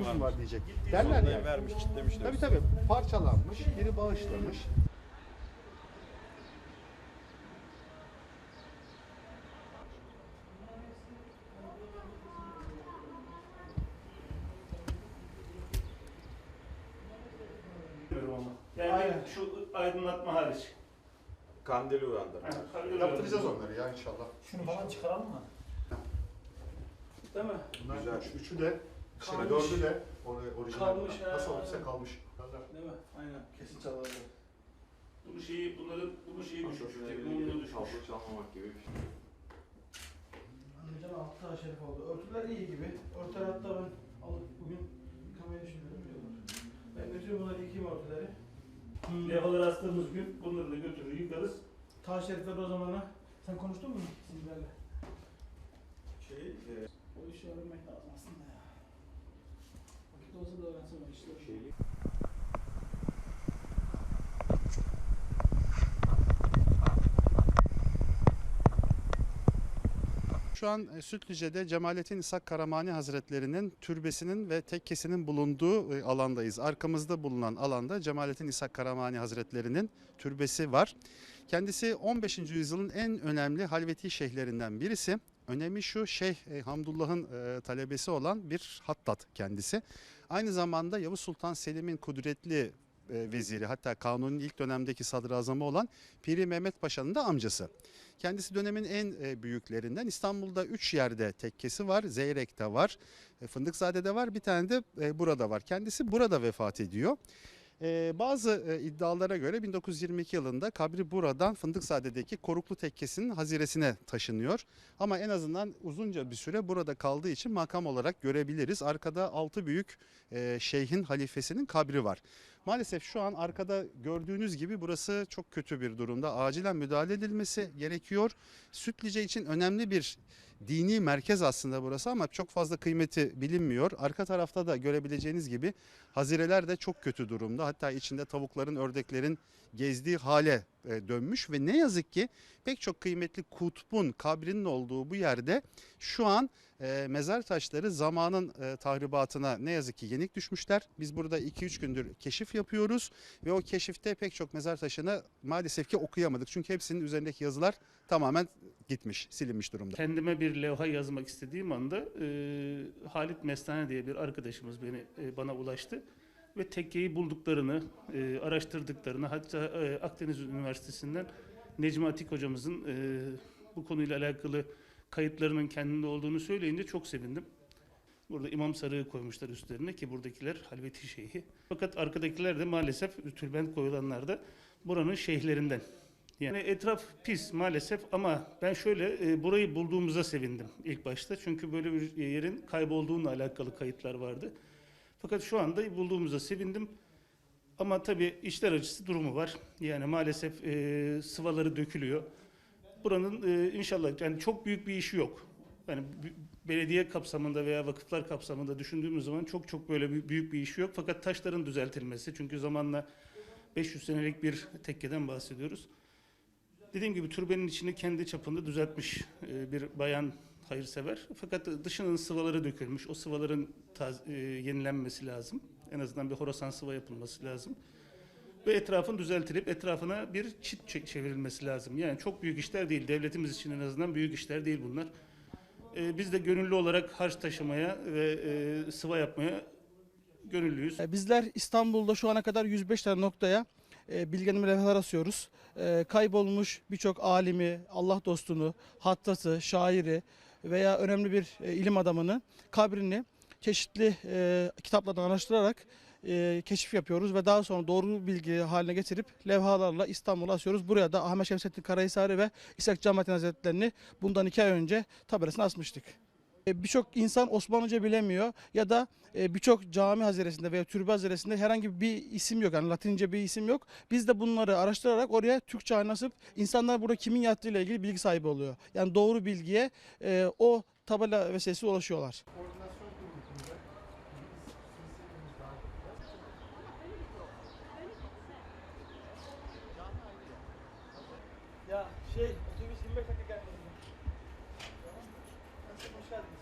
yüzüm var diyecek. Derler ya. vermiş, kitlemiş Tabii tabii parçalanmış, biri bağışlamış. Yani Aynen. şu aydınlatma hariç. Kandili uyandırmış. Yaptıracağız onları ya inşallah. Şunu falan çıkaralım mı? Değil mi? Bunlar Güzel. üç- üçü de, şey, Kalmış. dördü de or- orijinal. Kalmış ya. Nasıl olursa kalmış. Değil mi? Aynen. Kesin çalardı. Bunu şeyi, bunların, bunu şeyi düşmüş. Bunu düşmüş. Tablo çalmamak gibi bir şey. Anlayacağım altı daha şerif oldu. Örtüler iyi gibi. Örtüler hatta ben alıp bugün yıkamayı düşünüyorum diyorlar. Ben götürüyorum bunları yıkayayım örtüleri. Levhaları astığımız gün bunları da götürür yıkarız. Ta şerifler o zamana. Sen konuştun mu sizlerle? Şey, e, O işi öğrenmek lazım aslında ya. Vakit olsa da öğrensem o işleri. şeyli. Şu an e, Sütlüce'de Cemalettin İshak Karamani Hazretleri'nin türbesinin ve tekkesinin bulunduğu e, alandayız. Arkamızda bulunan alanda Cemalettin İshak Karamani Hazretleri'nin türbesi var. Kendisi 15. yüzyılın en önemli halveti şeyhlerinden birisi. Önemi şu Şeyh e, Hamdullah'ın e, talebesi olan bir hattat kendisi. Aynı zamanda Yavuz Sultan Selim'in kudretli e, veziri hatta kanunun ilk dönemdeki sadrazamı olan Piri Mehmet Paşa'nın da amcası. Kendisi dönemin en e, büyüklerinden. İstanbul'da 3 yerde tekkesi var. Zeyrek'te var. Fındıkzade'de var. Bir tane de burada var. Kendisi burada vefat ediyor. E, bazı e, iddialara göre 1922 yılında kabri buradan Fındıkzade'deki Koruklu Tekkesi'nin haziresine taşınıyor. Ama en azından uzunca bir süre burada kaldığı için makam olarak görebiliriz. Arkada 6 büyük e, şeyhin halifesinin kabri var. Maalesef şu an arkada gördüğünüz gibi burası çok kötü bir durumda. Acilen müdahale edilmesi gerekiyor. Sütlice için önemli bir dini merkez aslında burası ama çok fazla kıymeti bilinmiyor. Arka tarafta da görebileceğiniz gibi hazireler de çok kötü durumda. Hatta içinde tavukların, ördeklerin gezdiği hale dönmüş ve ne yazık ki pek çok kıymetli kutbun kabrinin olduğu bu yerde şu an e, mezar taşları zamanın e, tahribatına ne yazık ki yenik düşmüşler. Biz burada 2-3 gündür keşif yapıyoruz ve o keşifte pek çok mezar taşını maalesef ki okuyamadık. Çünkü hepsinin üzerindeki yazılar tamamen gitmiş, silinmiş durumda. Kendime bir levha yazmak istediğim anda e, Halit Mestane diye bir arkadaşımız beni e, bana ulaştı ve tekkeyi bulduklarını, e, araştırdıklarını hatta e, Akdeniz Üniversitesi'nden Necmi Atik hocamızın e, bu konuyla alakalı kayıtlarının kendinde olduğunu söyleyince çok sevindim. Burada İmam Sarığı koymuşlar üstlerine ki buradakiler Halveti Şeyhi. Fakat arkadakiler de maalesef tülbent koyulanlar da buranın şeyhlerinden. Yani etraf pis maalesef ama ben şöyle e, burayı bulduğumuza sevindim ilk başta. Çünkü böyle bir yerin kaybolduğuyla alakalı kayıtlar vardı. Fakat şu anda bulduğumuza sevindim. Ama tabii işler acısı durumu var. Yani maalesef e, sıvaları dökülüyor. Buranın e, inşallah yani çok büyük bir işi yok. Yani belediye kapsamında veya vakıflar kapsamında düşündüğümüz zaman çok çok böyle büyük bir işi yok. Fakat taşların düzeltilmesi çünkü zamanla 500 senelik bir tekkeden bahsediyoruz. Dediğim gibi türbenin içini kendi çapında düzeltmiş e, bir bayan hayırsever. Fakat dışının sıvaları dökülmüş. O sıvaların taz- e, yenilenmesi lazım. En azından bir horasan sıva yapılması lazım. Ve etrafın düzeltilip etrafına bir çit çe- çevrilmesi lazım. Yani çok büyük işler değil. Devletimiz için en azından büyük işler değil bunlar. E, biz de gönüllü olarak harç taşımaya ve e, sıva yapmaya gönüllüyüz. E, Bizler İstanbul'da şu ana kadar 105 tane noktaya e, bilgilendirme levhalar asıyoruz. E, kaybolmuş birçok alimi, Allah dostunu, hattatı, şairi veya önemli bir e, ilim adamının kabrini çeşitli e, kitaplardan araştırarak e, keşif yapıyoruz ve daha sonra doğru bilgi haline getirip levhalarla İstanbul'a asıyoruz. Buraya da Ahmet Şemsettin Karahisari ve İshak Camettin Hazretleri'ni bundan iki ay önce tabelasına asmıştık. E, birçok insan Osmanlıca bilemiyor ya da e, birçok cami haziresinde veya türbe haziresinde herhangi bir isim yok. Yani Latince bir isim yok. Biz de bunları araştırarak oraya Türkçe anlasıp insanlar burada kimin yattığıyla ilgili bilgi sahibi oluyor. Yani doğru bilgiye e, o tabela ve sesi ulaşıyorlar. Ya şey otobüs 25 dakika gelmedi. Tamam mı? Hoş geldiniz.